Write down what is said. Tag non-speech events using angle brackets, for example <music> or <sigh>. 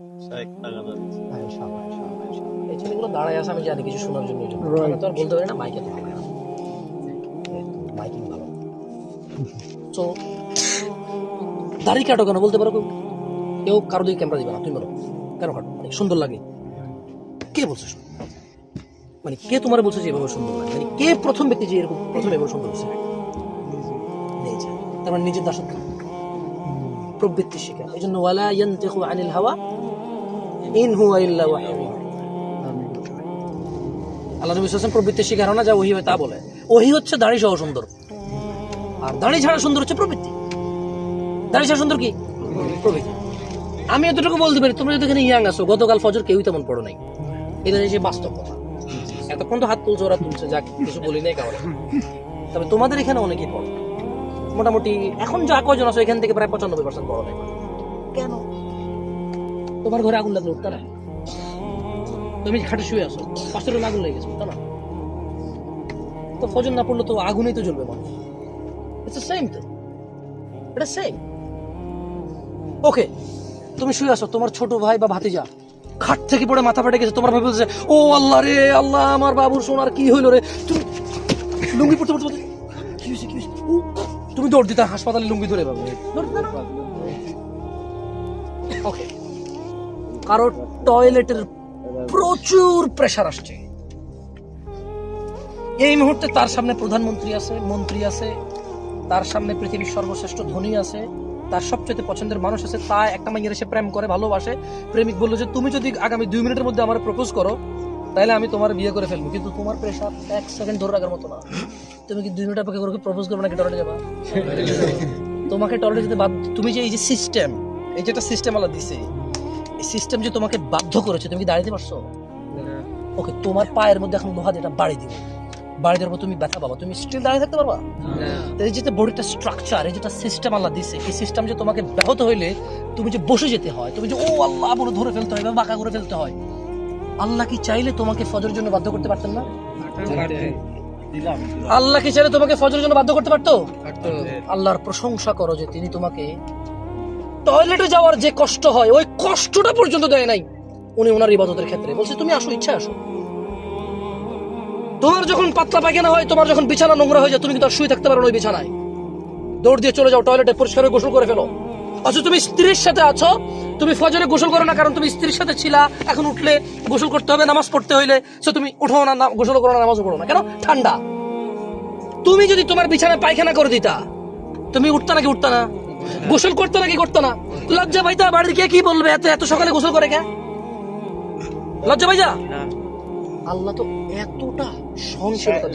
এই ছেলেগুলো দাঁড়ায় আছে আমি জানি কিছু শোনার জন্য আমি তো আর বলতে পারি না মাইকে তো হবে না। মাইকিং ভালো। তো দাড়ি কাটো কেন বলতে পারো কেউ? কেউ কারও দিকে ক্যামেরা দিবে না তুমি বলো। কেন কাটো? মানে সুন্দর লাগে। কে বলছে মানে কে তোমার বলছে যে এভাবে সুন্দর লাগে? মানে কে প্রথম ব্যক্তি যে এরকম প্রথম এভাবে সুন্দর হচ্ছে নিজে। তার মানে নিজের দাসত্ব। প্রবৃত্তি শিকার এই জন্য ওয়ালা ইয়ান্তিকু আনিল হাওয়া ইন আল্লাহ শিকার যা হয় তা বলে। ওহি হচ্ছে সহ সুন্দর। আর দাড়ি ছাড়া সুন্দর হচ্ছে দাড়ি ছাড়া সুন্দর কি? আমি এতটুকু বলতে পারি, তোমরা যদি এখানে ইয়াং আছো, গতকাল ফজর কেউই তেমন পড়ো নাই। এটা হচ্ছে বাস্তব কথা। এতক্ষণ তো হাত তুলছে, ওরা তুলছে, যাক, কিছু বলি নাই কারণে তবে তোমাদের এখানে অনেকেই পড়ো। মোটামুটি এখন যা কজন আছো, এখান থেকে প্রায় পঁচানব্বই পার্সেন্ট পড়ো নাই। কেন? তোমার ঘরে আগুন লাগলে উঠতে না তুমি খাটে শুয়ে আসো পাঁচটা রুমে আগুন লেগে গেছে উঠতে না তো ফজর না পড়লে তো আগুনেই তো জ্বলবে মানুষ। ইটস সেম তো এটা সেম ওকে তুমি শুয়ে আছো তোমার ছোট ভাই বা ভাতিজা খাট থেকে পড়ে মাথা ফেটে গেছে তোমার ভাই বলছে ও আল্লাহ রে আল্লাহ আমার বাবুর সোনার কি হইল রে? তুমি লুঙ্গি পড়তে পড়তে কি হয়েছে কি হয়েছে তুমি দৌড় দিতে হাসপাতালে লুঙ্গি ধরে পাবে? ওকে কারও টয়লেটের প্রচুর প্রেসার আসছে। এই মুহূর্তে তার সামনে প্রধানমন্ত্রী আছে মন্ত্রী আছে তার সামনে পৃথিবীর সর্বশ্রেষ্ঠ ধনী আছে তার সবচেয়ে পছন্দের মানুষ আছে তা একটা মাইয়ের এসে প্রেম করে ভালোবাসে। প্রেমিক বলল যে তুমি যদি আগামী দুই মিনিটের মধ্যে আমার প্রপোজ করো তাহলে আমি তোমার বিয়ে করে ফেলব। কিন্তু তোমার প্রেশার এক সেকেন্ড ধরে রাখার মতো না। তুমি কি দুই মিনিট অপেক্ষা করে প্রপোজ করবে নাকি টয়লেটে যাবা? <laughs> তোমাকে টয়লেটে যেতে বাধ্য তুমি যে এই যে সিস্টেম এই যে একটা সিস্টেম আলাদা দিছে সিস্টেম যে তোমাকে বাধ্য করেছে তুমি কি দাঁড়িয়ে পারছ? ওকে তোমার পায়ের মধ্যে এখন লোহা এটা বাড়ি দিবে। বাড়ি দেওয়ার পর তুমি ব্যথা পাবা। তুমি স্টিল দাঁড়িয়ে থাকতে পারবা? এই যেটা বডিটা স্ট্রাকচার এই যেটা সিস্টেম আল্লাহ দিছে এই সিস্টেম যে তোমাকে ব্যাহত হইলে তুমি যে বসে যেতে হয় তুমি যে ও আল্লাহ বলে ধরে ফেলতে হয় বা বাঁকা করে ফেলতে হয়। আল্লাহ কি চাইলে তোমাকে ফজরের জন্য বাধ্য করতে পারতেন না? আল্লাহ কি চাইলে তোমাকে ফজরের জন্য বাধ্য করতে পারতো। আল্লাহর প্রশংসা করো যে তিনি তোমাকে টয়লেটে যাওয়ার যে কষ্ট হয়, ওই কষ্টটা পর্যন্ত দেয় নাই। উনি ওনার ইবাদতের ক্ষেত্রে। বলছে, তুমি আসো, ইচ্ছা আসো। তোমার যখন পাতলা পায়খানা হয়, তোমার যখন বিছানা নোংরা হয়ে যায়, তুমি কিন্তু শুয়ে থাকতে পারো ওই বিছানায়? দৌড় দিয়ে চলে যাও, টয়লেটে পরিষ্কার গোসল করে ফেলো। অথচ তুমি স্ত্রীর সাথে আছো, তুমি ফজরে গোসল করো না, কারণ তুমি স্ত্রীর সাথে ছিলা, এখন উঠলে গোসল করতে হবে, নামাজ পড়তে হইলে সো তুমি উঠো না, না- গোসল করো না, নামাজও পড়ো না। কেন? ঠান্ডা। তুমি যদি তোমার বিছানায় পায়খানা করে দিতা, তুমি উঠতা নাকি উঠতা না? গোসল করতো নাকি করতো না? লজ্জা ভাইতা বাড়ির কে কি বলবে? এত এত সকালে গোসল করে কে? লজ্জা ভাইজা আল্লাহ তো এতটা সহনশীলতা